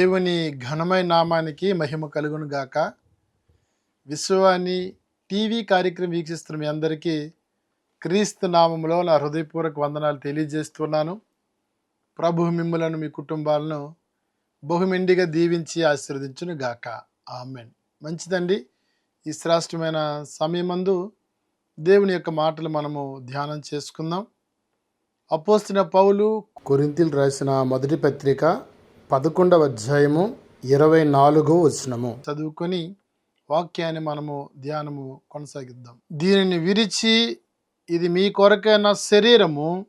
దేవుని ఘనమైన నామానికి మహిమ కలుగును గాక. విశ్వాన్ని టీవీ కార్యక్రమం వీక్షిస్తున్న మీ అందరికీ క్రీస్తు నామములో నా హృదయపూర్వక వందనాలు తెలియజేస్తున్నాను. ప్రభు మిమ్ములను మీ కుటుంబాలను బహుమెండిగా దీవించి ఆశీర్వదించును గాక. ఆమెన్. మంచిదండి. ఈ శ్రేష్టమైన సమయమందు దేవుని యొక్క మాటలు మనము ధ్యానం చేసుకుందాం. అపోస్తున్న పౌలు కొరింతిలు రాసిన మొదటి పత్రిక పదకొండవ అధ్యాయము ఇరవై నాలుగో వచనము. చదువుకొని వాక్యాన్ని మనము ధ్యానము కొనసాగిద్దాం. దీనిని విరిచి ఇది మీ కొరకైన శరీరము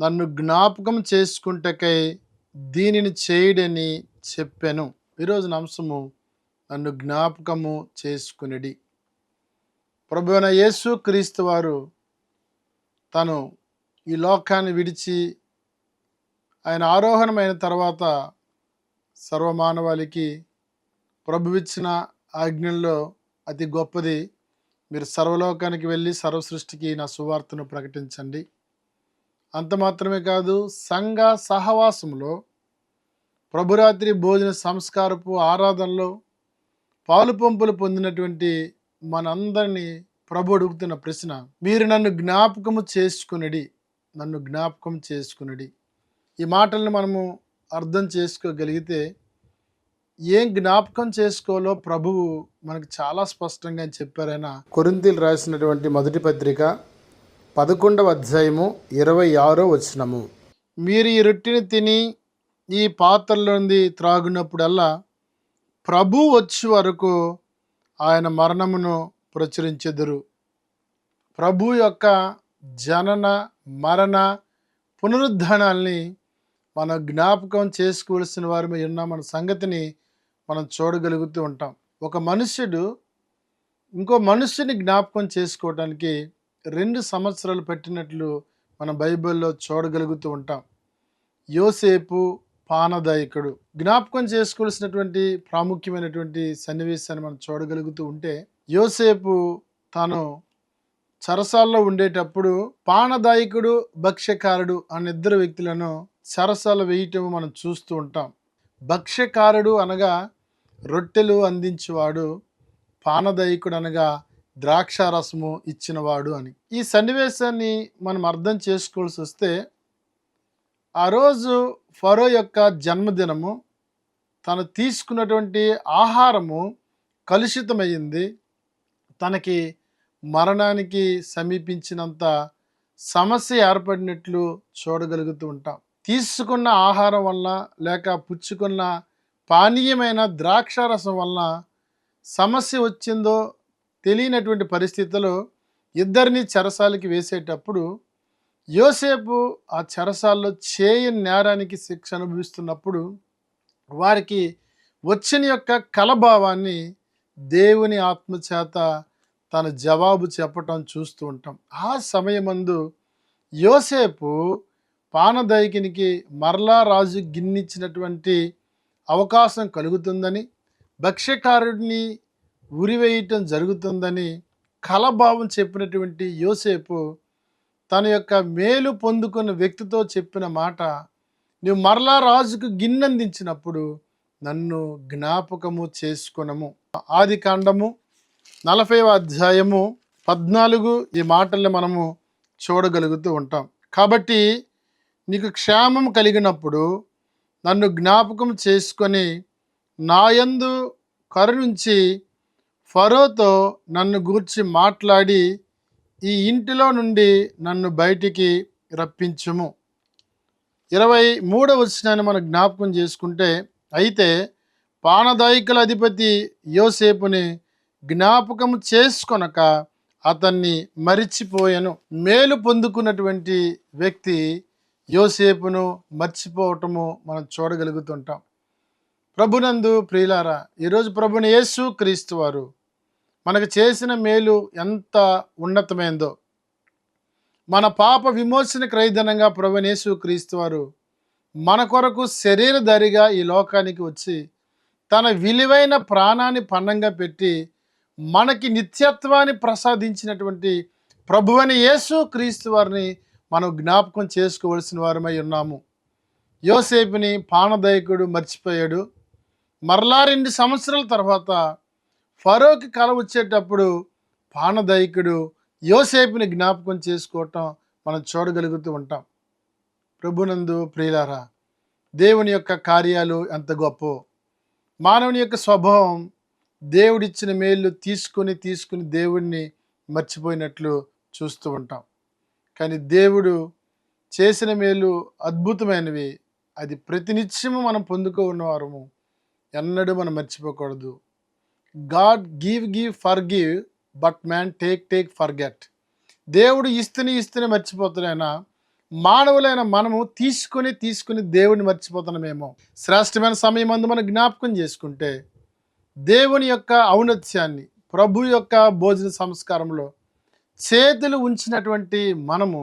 నన్ను జ్ఞాపకం చేసుకుంటకై దీనిని చేయడని చెప్పాను. ఈరోజు అంశము నన్ను జ్ఞాపకము చేసుకునిడి. ప్రభువైన యేసు క్రీస్తు వారు తను ఈ లోకాన్ని విడిచి ఆయన ఆరోహణమైన తర్వాత సర్వమానవాళికి ప్రభువిచ్చిన ఆజ్ఞల్లో అతి గొప్పది మీరు సర్వలోకానికి వెళ్ళి సర్వ సృష్టికి నా సువార్తను ప్రకటించండి. అంత మాత్రమే కాదు సంఘ సహవాసంలో ప్రభురాత్రి భోజన సంస్కారపు ఆరాధనలో పాలు పంపులు పొందినటువంటి మనందరినీ ప్రభు అడుగుతున్న ప్రశ్న మీరు నన్ను జ్ఞాపకము చేసుకునడి నన్ను జ్ఞాపకం చేసుకునడి. ఈ మాటలను మనము అర్థం చేసుకోగలిగితే ఏం జ్ఞాపకం చేసుకోవాలో ప్రభువు మనకు చాలా స్పష్టంగా చెప్పారైనా కొరింతీలు రాసినటువంటి మొదటి పత్రిక పదకొండవ అధ్యాయము ఇరవై ఆరో వచనము. మీరు ఈ రొట్టెని తిని ఈ పాత్రలోంది త్రాగునప్పుడల్లా ప్రభు వచ్చే వరకు ఆయన మరణమును ప్రచురించెదరు. ప్రభు యొక్క జనన మరణ పునరుద్ధానాల్ని మనం జ్ఞాపకం చేసుకోవలసిన వారి ఉన్న మన సంగతిని మనం చూడగలుగుతూ ఉంటాం. ఒక మనుష్యుడు ఇంకో మనుష్యుని జ్ఞాపకం చేసుకోవడానికి రెండు సంవత్సరాలు పట్టినట్లు మన బైబిల్లో చూడగలుగుతూ ఉంటాం. యోసేపు పానదాయకుడు. జ్ఞాపకం చేసుకోవాల్సినటువంటి ప్రాముఖ్యమైనటువంటి సన్నివేశాన్ని మనం చూడగలుగుతూ ఉంటే యోసేపు తాను చరసాల్లో ఉండేటప్పుడు పానదాయకుడు భక్ష్యకారుడు అనే ఇద్దరు వ్యక్తులను సరసలు వేయటం మనం చూస్తూ ఉంటాం. భక్ష్యకారుడు అనగా రొట్టెలు అందించేవాడు పానదాయకుడు అనగా ద్రాక్షారసము ఇచ్చినవాడు అని. ఈ సన్నివేశాన్ని మనం అర్థం చేసుకోవాల్సి వస్తే ఆ రోజు ఫరో యొక్క జన్మదినము తను తీసుకున్నటువంటి ఆహారము కలుషితమైంది తనకి మరణానికి సమీపించినంత సమస్య ఏర్పడినట్లు చూడగలుగుతూ ఉంటాం. తీసుకున్న ఆహారం వల్ల లేక పుచ్చుకున్న పానీయమైన ద్రాక్ష రసం వల్ల సమస్య వచ్చిందో తెలియనటువంటి పరిస్థితుల్లో ఇద్దరిని చెరసాలకి వేసేటప్పుడు యోసేపు ఆ చెరసాల్లో చేయని నేరానికి శిక్ష అనుభవిస్తున్నప్పుడు వారికి వచ్చిన యొక్క కలభావాన్ని దేవుని ఆత్మచేత తన జవాబు చెప్పటం చూస్తూ ఉంటాం. ఆ సమయమందు యోసేపు పానదైకినికి మరలా రాజు గిన్నిచ్చినటువంటి అవకాశం కలుగుతుందని భక్ష్యకారుడిని ఉరివేయటం జరుగుతుందని కలభావం చెప్పినటువంటి యోసేపు తన యొక్క మేలు పొందుకున్న వ్యక్తితో చెప్పిన మాట నువ్వు మరలా రాజుకు గిన్నెందించినప్పుడు నన్ను జ్ఞాపకము చేసుకునము. ఆది కాండము నలభైవ అధ్యాయము పద్నాలుగు ఈ మాటల్ని మనము చూడగలుగుతూ ఉంటాం. కాబట్టి నీకు క్షేమం కలిగినప్పుడు నన్ను జ్ఞాపకం చేసుకొని నాయందు కరుణించి ఫరోతో నన్ను గూర్చి మాట్లాడి ఈ ఇంటిలో నుండి నన్ను బయటికి రప్పించుము. ఇరవై మూడవ వచనాన్ని మనం జ్ఞాపకం చేసుకుంటే అయితే పానదాయికల అధిపతి యోసేపుని జ్ఞాపకం చేసుకొనక అతన్ని మరిచిపోయాను. మేలు పొందుకున్నటువంటి వ్యక్తి యోసేపును మర్చిపోవటము మనం చూడగలుగుతుంటాం. ప్రభునందు ప్రియులారా ఈరోజు ప్రభుని యేసు క్రీస్తు వారు మనకు చేసిన మేలు ఎంత ఉన్నతమైందో మన పాప విమోచన క్రైదనంగా ప్రభునేసు క్రీస్తు వారు మన కొరకు శరీరధారిగా ఈ లోకానికి వచ్చి తన విలువైన ప్రాణాన్ని పన్నంగా పెట్టి మనకి నిత్యత్వాన్ని ప్రసాదించినటువంటి ప్రభువని యేసు క్రీస్తు వారిని మనం జ్ఞాపకం చేసుకోవలసిన వారమై ఉన్నాము. యోసేపుని పానదాయకుడు మర్చిపోయాడు. మరలా రెండు సంవత్సరాల తర్వాత ఫరోకి కల వచ్చేటప్పుడు పానదాయకుడు యోసేపుని జ్ఞాపకం చేసుకోవటం మనం చూడగలుగుతూ ఉంటాం. ప్రభునందు ప్రియులారా దేవుని యొక్క కార్యాలు ఎంత గొప్ప. మానవుని యొక్క స్వభావం దేవుడిచ్చిన మేలు తీసుకొని తీసుకుని దేవుణ్ణి మర్చిపోయినట్లు చూస్తూ ఉంటాం. కానీ దేవుడు చేసిన మేలు అద్భుతమైనవి. అది ప్రతినిత్యము మనం పొందుకో ఉన్నవారము. ఎన్నడూ మనం మర్చిపోకూడదు. God give give forgive but man take take forget దేవుడు ఇస్తూనే ఇస్తూనే మర్చిపోతున్నాయినా మానవులైన మనము తీసుకొని తీసుకుని దేవుడిని మర్చిపోతున్నామేమో. శ్రేష్టమైన సమయం అందు మనం జ్ఞాపకం చేసుకుంటే దేవుని యొక్క ఔన్నత్యాన్ని ప్రభు యొక్క భోజన సంస్కారంలో చేతులు ఉంచినటువంటి మనము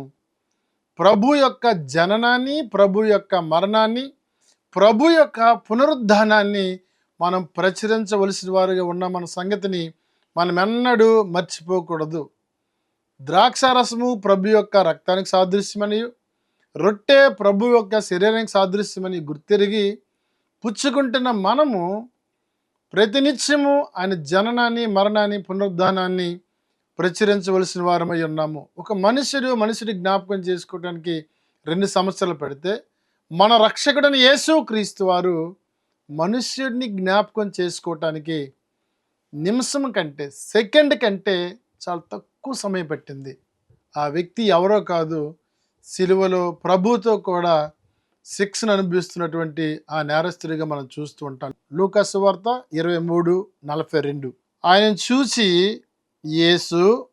ప్రభు యొక్క జననాన్ని ప్రభు యొక్క మరణాన్ని ప్రభు యొక్క పునరుద్ధానాన్ని మనం ప్రచురించవలసిన వారుగా ఉన్న మన సంగతిని మనం ఎన్నడూ మర్చిపోకూడదు. ద్రాక్షారసము ప్రభు యొక్క రక్తానికి సాదృశ్యమని రొట్టె ప్రభు యొక్క శరీరానికి సాదృశ్యమని గుర్తిరిగి పుచ్చుకుంటున్న మనము ప్రతినిత్యము ఆయన జననాన్ని మరణాన్ని పునరుద్ధానాన్ని ప్రచురించవలసిన వారమై ఉన్నాము. ఒక మనుషుడు మనుషుడి జ్ఞాపకం చేసుకోవడానికి రెండు సంవత్సరాలు పెడితే మన రక్షకుడని యేసు క్రీస్తు వారు మనుష్యుడిని జ్ఞాపకం చేసుకోవటానికి నిమిషం కంటే సెకండ్ కంటే చాలా తక్కువ సమయం పట్టింది. ఆ వ్యక్తి ఎవరో కాదు సిలువలో ప్రభుతో కూడా శిక్షను అనుభవిస్తున్నటువంటి ఆ నేరస్తుడిగా మనం చూస్తూ ఉంటాం. లూకస్ వార్త ఇరవై మూడు నలభై రెండు. ఆయన చూసి యేసు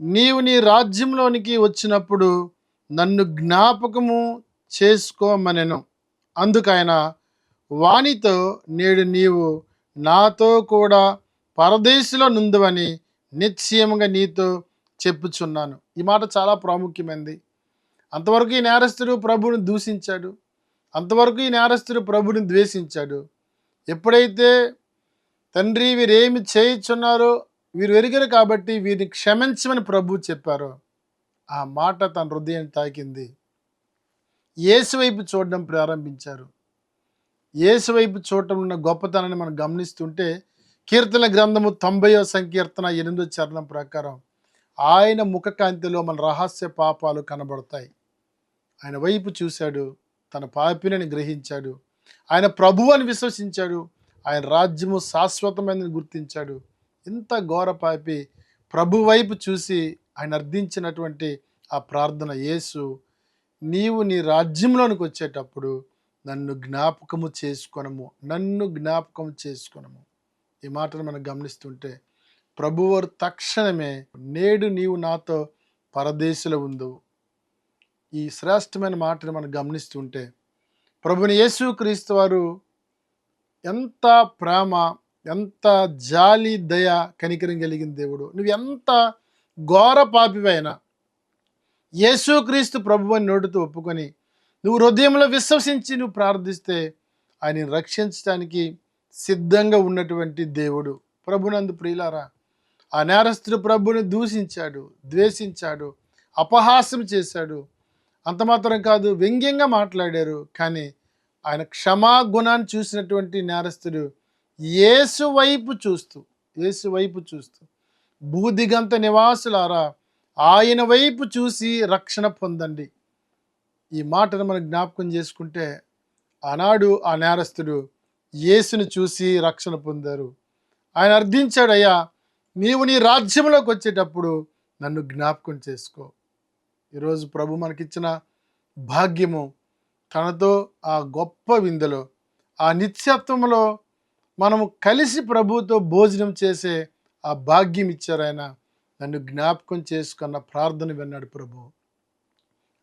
నీవు నీ రాజ్యంలోనికి వచ్చినప్పుడు నన్ను జ్ఞాపకము చేసుకోమనెను. అందుకైన వానితో నేడు నీవు నాతో కూడా పరదేశంలో నుందువని నిశ్చయముగా నీతో చెప్పుచున్నాను. ఈ మాట చాలా ప్రాముఖ్యమైనది అంతవరకు ఈ నేరస్తుడు ప్రభుని దూషించాడు. అంతవరకు ఈ నేరస్తుడు ప్రభుని ద్వేషించాడు. ఎప్పుడైతే తండ్రి వీరేమి చేయించున్నారో వీరు ఎరిగారు కాబట్టి వీరిని క్షమించమని ప్రభు చెప్పారు. ఆ మాట తన హృదయం తాకింది. యేసు వైపు చూడడం ప్రారంభించారు. యేసు వైపు చూడటం ఉన్న గొప్పతనాన్ని మనం గమనిస్తుంటే కీర్తన గ్రంథము తొంభయో సంకీర్తన ఎనిమిదో చరణం ప్రకారం ఆయన ముఖకాంతిలో మన రహస్య పాపాలు కనబడతాయి. ఆయన వైపు చూశాడు తన పాపినని గ్రహించాడు. ఆయన ప్రభు అని విశ్వసించాడు. ఆయన రాజ్యము శాశ్వతమైనది గుర్తించాడు. ఇంత ఘోర పాపి ప్రభువైపు చూసి ఆయన అర్థించినటువంటి ఆ ప్రార్థన యేసు నీవు నీ రాజ్యంలోనికి వచ్చేటప్పుడు నన్ను జ్ఞాపకము చేసుకొనము నన్ను జ్ఞాపకం చేసుకొనము. ఈ మాటను మనం గమనిస్తుంటే ప్రభువారు తక్షణమే నేడు నీవు నాతో పరదేశంలో ఉందవు ఈ శ్రేష్టమైన మాటను మనం గమనిస్తుంటే ప్రభుని యేసు క్రీస్తు వారు ఎంత ప్రేమ ఎంత జాలి దయ కనికరం కలిగిన దేవుడు. నువ్వు ఎంత ఘోర పాపివైనా యేసుక్రీస్తు ప్రభు అని నోటితో ఒప్పుకొని నువ్వు హృదయంలో విశ్వసించి నువ్వు ప్రార్థిస్తే ఆయన రక్షించడానికి సిద్ధంగా ఉన్నటువంటి దేవుడు. ప్రభునందు ప్రియులారా ఆ నేరస్తుడు ప్రభుని దూషించాడు ద్వేషించాడు అపహాసం చేశాడు. అంత మాత్రం కాదు వ్యంగ్యంగా మాట్లాడారు. కానీ ఆయన క్షమాగుణాన్ని చూసినటువంటి నేరస్తుడు యేసు వైపు చూస్తూ యేసు వైపు చూస్తూ భూదిగంత నివాసులారా ఆయన వైపు చూసి రక్షణ పొందండి. ఈ మాటను మనం జ్ఞాపకం చేసుకుంటే ఆనాడు ఆ నేరస్తుడు యేసును చూసి రక్షణ పొందారు. ఆయన అర్థించాడయ్యా నీవు నీ రాజ్యంలోకి వచ్చేటప్పుడు నన్ను జ్ఞాపకం చేసుకో. ఈరోజు ప్రభు మనకిచ్చిన భాగ్యము తనతో ఆ గొప్ప విందులో ఆ నిత్యత్వంలో మనము కలిసి ప్రభుతో భోజనం చేసే ఆ భాగ్యం ఇచ్చారు ఆయన. నన్ను జ్ఞాపకం చేసుకున్న ప్రార్థన విన్నాడు ప్రభు.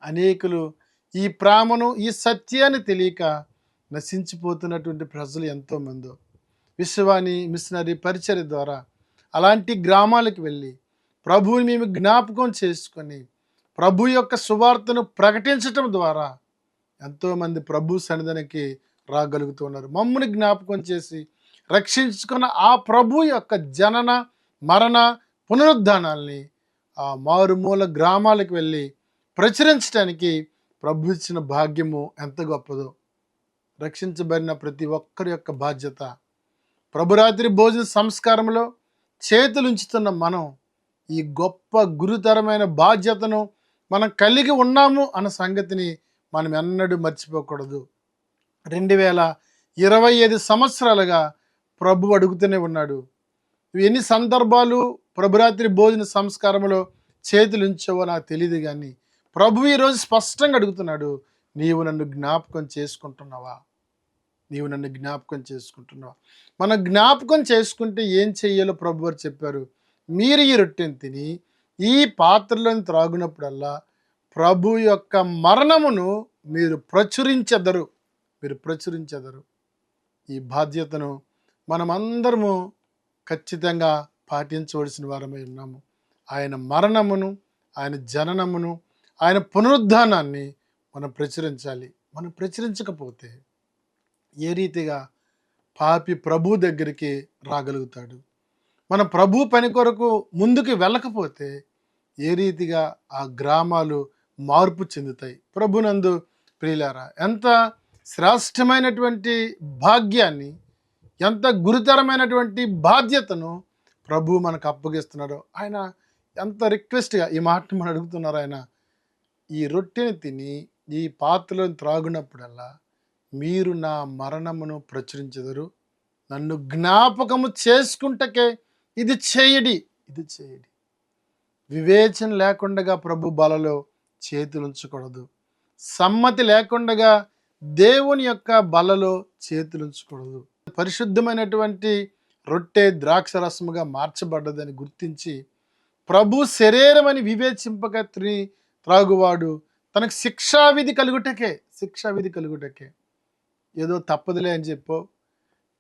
అనేకులు ఈ ప్రామను ఈ సత్యాన్ని తెలియక నశించిపోతున్నటువంటి ప్రజలు ఎంతోమందో. విశ్వాని మిషనరీ పరిచర్య ద్వారా అలాంటి గ్రామాలకు వెళ్ళి ప్రభువుని మేము జ్ఞాపకం చేసుకొని ప్రభు యొక్క సువార్తను ప్రకటించటం ద్వారా ఎంతోమంది ప్రభు సన్నిధానికి రాగలుగుతున్నారు మమ్మల్ని జ్ఞాపకం చేసి రక్షించుకున్న ఆ ప్రభు యొక్క జనన మరణ పునరుద్ధానాల్ని ఆ మారుమూల గ్రామాలకు వెళ్ళి ప్రచురించడానికి ప్రభు ఇచ్చిన భాగ్యము ఎంత గొప్పదో. రక్షించబడిన ప్రతి ఒక్కరి యొక్క బాధ్యత. ప్రభురాత్రి భోజన సంస్కారంలో చేతులుంచుతున్న మనం ఈ గొప్ప గురుతరమైన బాధ్యతను మనం కలిగి ఉన్నాము అన్న సంగతిని మనం ఎన్నడూ మర్చిపోకూడదు. రెండు వేల ఇరవై ఐదు సంవత్సరాలుగా ప్రభు అడుగుతూనే ఉన్నాడు. ఎన్ని సందర్భాలు ప్రభురాత్రి భోజన సంస్కారంలో చేతులు ఉంచవో నాకు తెలియదు కానీ ప్రభు ఈరోజు స్పష్టంగా అడుగుతున్నాడు నీవు నన్ను జ్ఞాపకం చేసుకుంటున్నావా? నీవు నన్ను జ్ఞాపకం చేసుకుంటున్నావా? మనం జ్ఞాపకం చేసుకుంటే ఏం చెయ్యాలో ప్రభు వారు చెప్పారు. మీరు ఈ రొట్టెని తిని ఈ పాత్రలను త్రాగునప్పుడల్లా ప్రభు యొక్క మరణమును మీరు ప్రచురించెదరు. మీరు ప్రచురించెదరు. ఈ బాధ్యతను మనమందరము ఖచ్చితంగా పాటించవలసిన వారమై ఉన్నాము. ఆయన మరణమును ఆయన జననమును ఆయన పునరుద్ధానాన్ని మనం ప్రచురించాలి. మనం ప్రచురించకపోతే ఏ రీతిగా పాపి ప్రభు దగ్గరికి రాగలుగుతాడు? మన ప్రభు పని కొరకు ముందుకు వెళ్ళకపోతే ఏ రీతిగా ఆ గ్రామాలు మార్పు చెందుతాయి? ప్రభునందు ప్రియులారా ఎంత శ్రేష్టమైనటువంటి భాగ్యాన్ని ఎంత గురుతరమైనటువంటి బాధ్యతను ప్రభు మనకు అప్పగిస్తున్నాడో ఆయన ఎంత రిక్వెస్ట్గా ఈ మాటను మనం అడుగుతున్నారు ఆయన ఈ రొట్టెని తిని ఈ పాత్రలోని త్రాగునప్పుడల్లా మీరు నా మరణమును ప్రచురించదరు. నన్ను జ్ఞాపకము చేసుకుంటకే ఇది చేయడి ఇది చేయడి. వివేచన లేకుండా ప్రభు బలలో చేతులు ఉంచకూడదు. సమ్మతి లేకుండా దేవుని యొక్క బలలో చేతులు ఉంచకూడదు. పరిశుద్ధమైనటువంటి రొట్టె ద్రాక్ష రసముగా మార్చబడ్డదని గుర్తించి ప్రభు శరీరమని వివేచింపక త్రి త్రాగువాడు. తనకు శిక్షావిధి కలుగుటకే శిక్షావిధి కలుగుటకే. ఏదో తప్పదులే అని చెప్పో.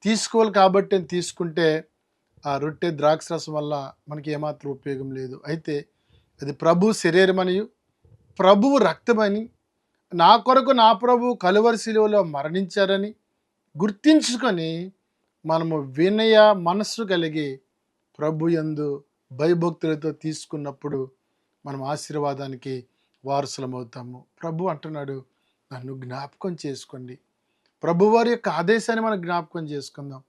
తీసుకోవాలి కాబట్టి అని తీసుకుంటే ఆ రొట్టె ద్రాక్ష రసం వల్ల మనకి ఏమాత్రం ఉపయోగం లేదు. అయితే అది ప్రభు శరీరమనియు ప్రభువు రక్తమని నా కొరకు నా ప్రభు కలువరి శిలువలో మరణించారని గుర్తించుకొని మనము వినయ మనస్సు కలిగి ప్రభు యందు భయభక్తులతో తీసుకున్నప్పుడు మనం ఆశీర్వాదానికి వారసులమవుతాము. ప్రభు అంటున్నాడు నన్ను జ్ఞాపకం చేసుకోండి. ప్రభువారి యొక్క ఆదేశాన్ని మనం జ్ఞాపకం చేసుకుందాం.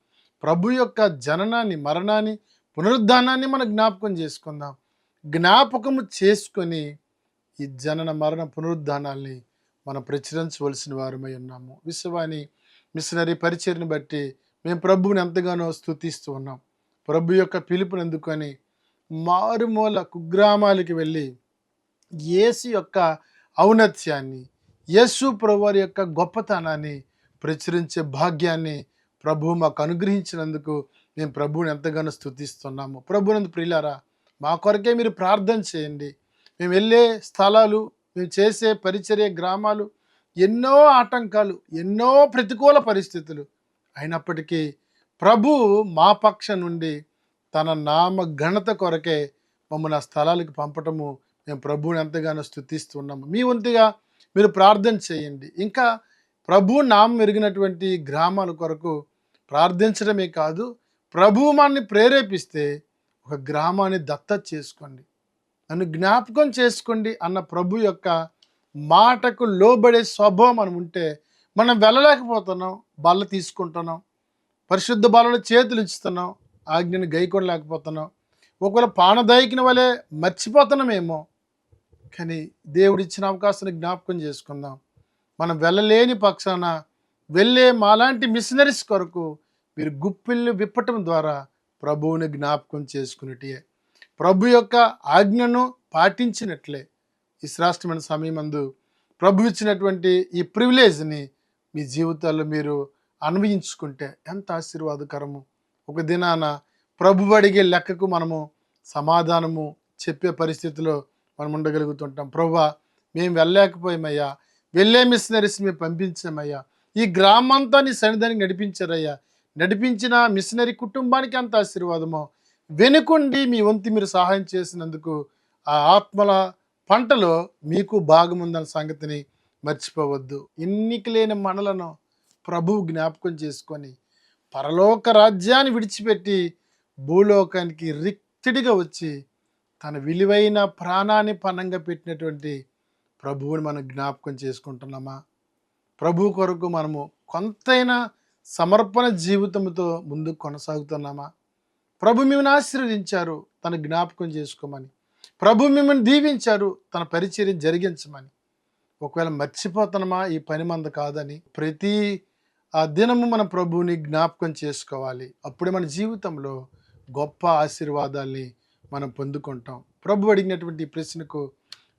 ప్రభు యొక్క జననాన్ని మరణాన్ని పునరుద్ధానాన్ని మనం జ్ఞాపకం చేసుకుందాం. జ్ఞాపకము చేసుకొని ఈ జనన మరణ పునరుద్ధానాల్ని మనం ప్రచురించవలసిన వారమై ఉన్నాము. విశ్వాన్ని మిషనరీ పరిచయని బట్టి మేము ప్రభువుని ఎంతగానో స్థుతిస్తూ ఉన్నాం. ప్రభు యొక్క పిలుపుని అందుకొని మారుమూల కుగ్రామాలకి వెళ్ళి యేసు యొక్క ఔన్నత్యాన్ని యేసు ప్రభువారి యొక్క గొప్పతనాన్ని ప్రచురించే భాగ్యాన్ని ప్రభు మాకు అనుగ్రహించినందుకు మేము ప్రభువుని ఎంతగానో స్థుతిస్తున్నాము ప్రభునందు ప్రియులారా మా కొరకే మీరు ప్రార్థన చేయండి. మేము వెళ్ళే స్థలాలు మేము చేసే పరిచర్య గ్రామాలు ఎన్నో ఆటంకాలు ఎన్నో ప్రతికూల పరిస్థితులు అయినప్పటికీ ప్రభు మా పక్ష నుండి తన నామ ఘనత కొరకే మమ్మల్ని ఆ స్థలాలకు పంపటము మేము ప్రభువుని ఎంతగానో స్థుతిస్తున్నాము. మీ వంతుగా మీరు ప్రార్థన చేయండి. ఇంకా ప్రభు నామం ఎరిగినటువంటి గ్రామాల కొరకు ప్రార్థించడమే కాదు ప్రభు మనల్ని ప్రేరేపిస్తే ఒక గ్రామాన్ని దత్తత చేసుకోండి. నన్ను జ్ఞాపకం చేసుకోండి అన్న ప్రభు యొక్క మాటకు లోబడే స్వభావం మనం ఉంటే మనం వెళ్ళలేకపోతున్నాం బల్ల తీసుకుంటున్నాం పరిశుద్ధ బలలో చేతులు ఇస్తున్నాం ఆజ్ఞను గైకొనలేకపోతున్నాం. ఒకవేళ పానదాయకిన వలె మర్చిపోతున్నామేమో కానీ దేవుడు ఇచ్చిన అవకాశాన్ని జ్ఞాపకం చేసుకుందాం. మనం వెళ్ళలేని పక్షాన వెళ్ళే మాలాంటి మిషనరీస్ కొరకు మీరు గుప్పిళ్ళు విప్పటం ద్వారా ప్రభువుని జ్ఞాపకం చేసుకున్నట్టే. ప్రభు యొక్క ఆజ్ఞను పాటించినట్లే. ఈ శ్రేష్టమైన సమయమందు ప్రభు ఇచ్చినటువంటి ఈ ప్రివిలేజ్ని మీ జీవితాల్లో మీరు అన్వయించుకుంటే ఎంత ఆశీర్వాదకరము. ఒక దినాన ప్రభు అడిగే లెక్కకు మనము సమాధానము చెప్పే పరిస్థితిలో మనం ఉండగలుగుతుంటాం. ప్రభా మేము వెళ్ళలేకపోయామయ్యా. వెళ్ళే మిషనరీస్ మేము పంపించామయ్యా ఈ గ్రామంతా నీ సన్నిధానికి నడిపించారయ్యా. నడిపించిన మిషనరీ కుటుంబానికి అంత ఆశీర్వాదమో. వెనుకుండి మీ వంతు మీరు సహాయం చేసినందుకు ఆ ఆత్మల పంటలో మీకు భాగముందన్న సంగతిని మర్చిపోవద్దు. ఎన్నిక లేని మనలను ప్రభువు జ్ఞాపకం చేసుకొని పరలోక రాజ్యాన్ని విడిచిపెట్టి భూలోకానికి రిక్తిడిగా వచ్చి తన విలువైన ప్రాణాన్ని పనంగా పెట్టినటువంటి ప్రభువుని మనం జ్ఞాపకం చేసుకుంటున్నామా? ప్రభు కొరకు మనము కొంతైనా సమర్పణ జీవితంతో ముందుకు కొనసాగుతున్నామా? ప్రభు మిమ్మల్ని ఆశీర్వదించారు. తన జ్ఞాపకం చేసుకోమని. ప్రభు మిమ్మల్ని దీవించారు. తన పరిచర్య జరిగించమని. ఒకవేళ మర్చిపోతున్నామా ఈ పని మంద కాదని ప్రతి ఆ దినము మన ప్రభువుని జ్ఞాపకం చేసుకోవాలి. అప్పుడే మన జీవితంలో గొప్ప ఆశీర్వాదాల్ని మనం పొందుకుంటాం. ప్రభు అడిగినటువంటి ప్రశ్నకు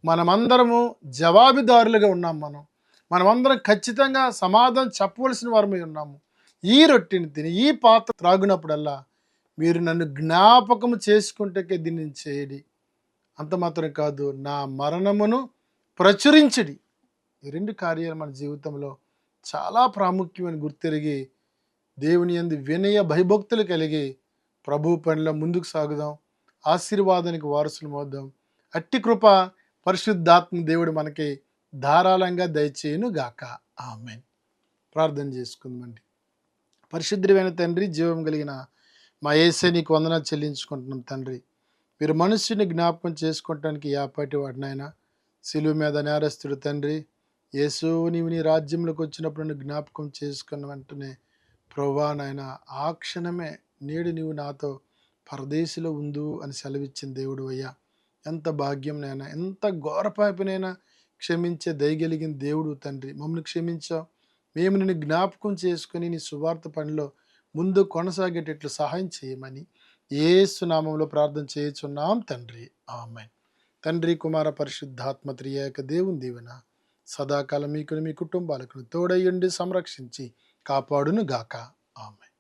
మనమందరము జవాబుదారులుగా ఉన్నాం మనం. మనమందరం ఖచ్చితంగా సమాధానం చెప్పవలసిన వారమై ఉన్నాము. ఈ రొట్టెని తిని ఈ పాత్ర త్రాగునప్పుడల్లా మీరు నన్ను జ్ఞాపకము చేసుకుంటే దీన్ని చేయడి. అంత మాత్రం కాదు నా మరణమును ప్రచురించడి. ఈ రెండు కార్యాలు మన జీవితంలో చాలా ప్రాముఖ్యమైన గుర్తెరిగి దేవుని యందు వినయ భయభక్తులు కలిగి ప్రభు పనిలో ముందుకు సాగుదాం. ఆశీర్వాదానికి వారసులు మోద్దాం. అట్టి కృప పరిశుద్ధాత్మ దేవుడు మనకి ధారాళంగా దయచేయును గాక ఆమె ప్రార్థన చేసుకుందామండి. పరిశుద్ధమైన తండ్రి జీవం కలిగిన మా ఏసే నీకు వందన చెల్లించుకుంటున్నాం తండ్రి. మీరు మనుషుని జ్ఞాపకం చేసుకోవటానికి యాపాటి వాడినైనా శిలువ మీద నేరస్తుడు తండ్రి యేసు నీవు నీ రాజ్యంలోకి వచ్చినప్పుడు నన్ను జ్ఞాపకం చేసుకున్న వెంటనే ప్రభా నాయన ఆ క్షణమే నేడు నీవు నాతో పరదేశిలో ఉందు అని సెలవిచ్చిన దేవుడు అయ్యా. ఎంత భాగ్యం నైనా ఎంత ఘోరపాపినైనా క్షమించే దయగలిగిన దేవుడు తండ్రి. మమ్మల్ని క్షమించావు. మేము నిన్ను జ్ఞాపకం చేసుకుని నీ సువార్త పనిలో ముందు కొనసాగేటట్లు సహాయం చేయమని ఏసునామంలో ప్రార్థన చేయుచున్నాం తండ్రి. ఆమె తండ్రి కుమార పరిశుద్ధాత్మ త్రియేక దేవుని దీవెన సదాకాలం మీకు మీ కుటుంబాలకు తోడయ్యుండి సంరక్షించి కాపాడును గాక ఆమె